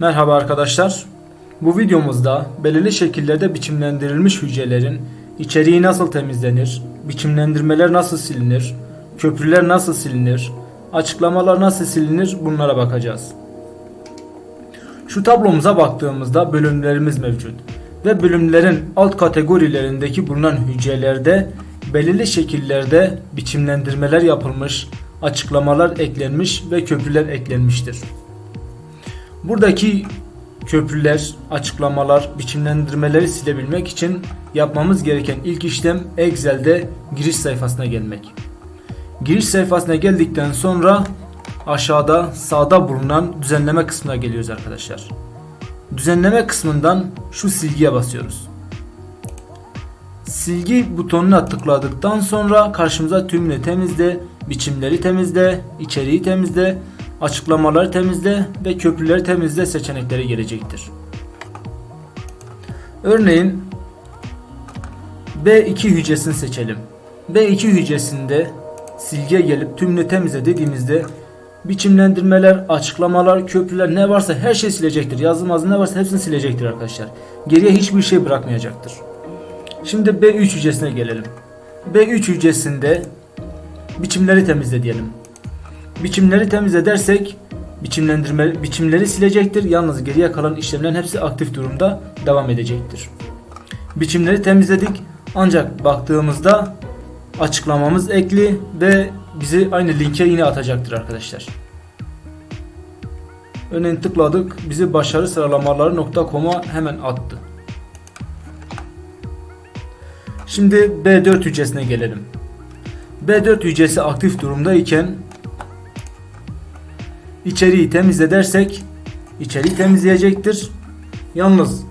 Merhaba arkadaşlar. Bu videomuzda belirli şekillerde biçimlendirilmiş hücrelerin içeriği nasıl temizlenir, biçimlendirmeler nasıl silinir, köprüler nasıl silinir, açıklamalar nasıl silinir bunlara bakacağız. Şu tablomuza baktığımızda bölümlerimiz mevcut ve bölümlerin alt kategorilerindeki bulunan hücrelerde belirli şekillerde biçimlendirmeler yapılmış, açıklamalar eklenmiş ve köprüler eklenmiştir. Buradaki köprüler, açıklamalar, biçimlendirmeleri silebilmek için yapmamız gereken ilk işlem Excel'de giriş sayfasına gelmek. Giriş sayfasına geldikten sonra aşağıda sağda bulunan düzenleme kısmına geliyoruz arkadaşlar. Düzenleme kısmından şu silgiye basıyoruz. Silgi butonuna tıkladıktan sonra karşımıza tümünü temizle, biçimleri temizle, içeriği temizle, açıklamaları temizle ve köprüleri temizle seçenekleri gelecektir. Örneğin B2 hücresini seçelim. B2 hücresinde silgiye gelip tümünü temizle dediğimizde biçimlendirmeler, açıklamalar, köprüler ne varsa her şey silecektir. Yazılmaz ne varsa hepsini silecektir arkadaşlar. Geriye hiçbir şey bırakmayacaktır. Şimdi B3 hücresine gelelim. B3 hücresinde biçimleri temizle diyelim. Biçimleri temizle dersek biçimlendirme biçimleri silecektir. Yalnız geriye kalan işlemlerin hepsi aktif durumda devam edecektir. Biçimleri temizledik. Ancak baktığımızda açıklamamız ekli ve bizi aynı linke yine atacaktır arkadaşlar. Örneğin tıkladık. Bizi başarı sıralamaları.com'a hemen attı. Şimdi B4 hücresine gelelim. B4 hücresi aktif durumdayken içeriği temizle dersek içeriği temizleyecektir. Yalnız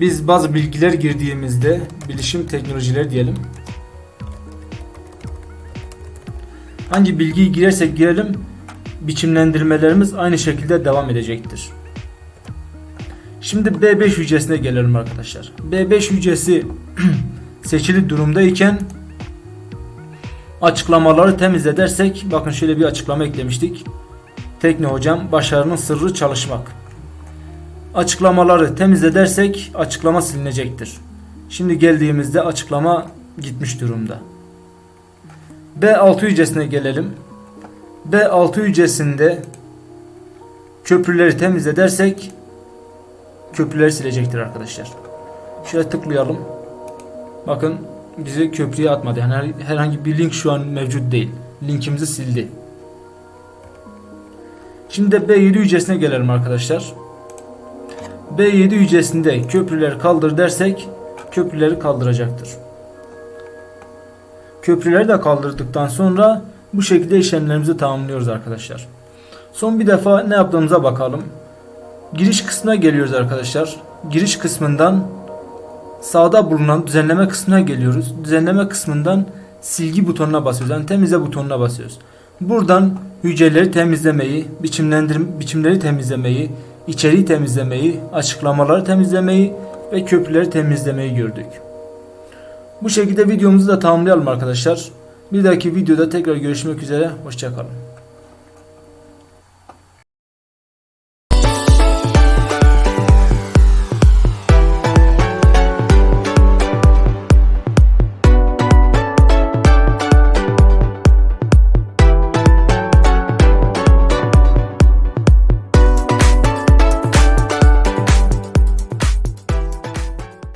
biz bazı bilgiler girdiğimizde bilişim teknolojileri diyelim. Hangi bilgiyi girersek girelim biçimlendirmelerimiz aynı şekilde devam edecektir. Şimdi B5 hücresine gelelim arkadaşlar. B5 hücresi seçili durumdayken açıklamaları temizle dersek bakın şöyle bir açıklama eklemiştik. Tekne hocam başarının sırrı çalışmak. Açıklamaları temizle dersek açıklama silinecektir. Şimdi geldiğimizde açıklama gitmiş durumda. B6 hücresine gelelim. B6 hücresinde köprüleri temizle dersek köprüleri silecektir arkadaşlar. Şöyle tıklayalım. Bakın bizi köprüye atmadı. Yani herhangi bir link şu an mevcut değil. Linkimizi sildi. Şimdi de B7 hücresine gelelim arkadaşlar. B7 hücresinde köprüleri kaldır dersek köprüleri kaldıracaktır. Köprüleri de kaldırdıktan sonra bu şekilde işlemlerimizi tamamlıyoruz arkadaşlar. Son bir defa ne yaptığımıza bakalım. Giriş kısmına geliyoruz arkadaşlar. Giriş kısmından sağda bulunan düzenleme kısmına geliyoruz. Düzenleme kısmından silgi butonuna basıyoruz. Yani temizle butonuna basıyoruz. Buradan hücreleri temizlemeyi, biçimlendir biçimleri temizlemeyi, içeriği temizlemeyi, açıklamaları temizlemeyi ve köprüleri temizlemeyi gördük. Bu şekilde videomuzu da tamamlayalım arkadaşlar. Bir dahaki videoda tekrar görüşmek üzere. Hoşçakalın.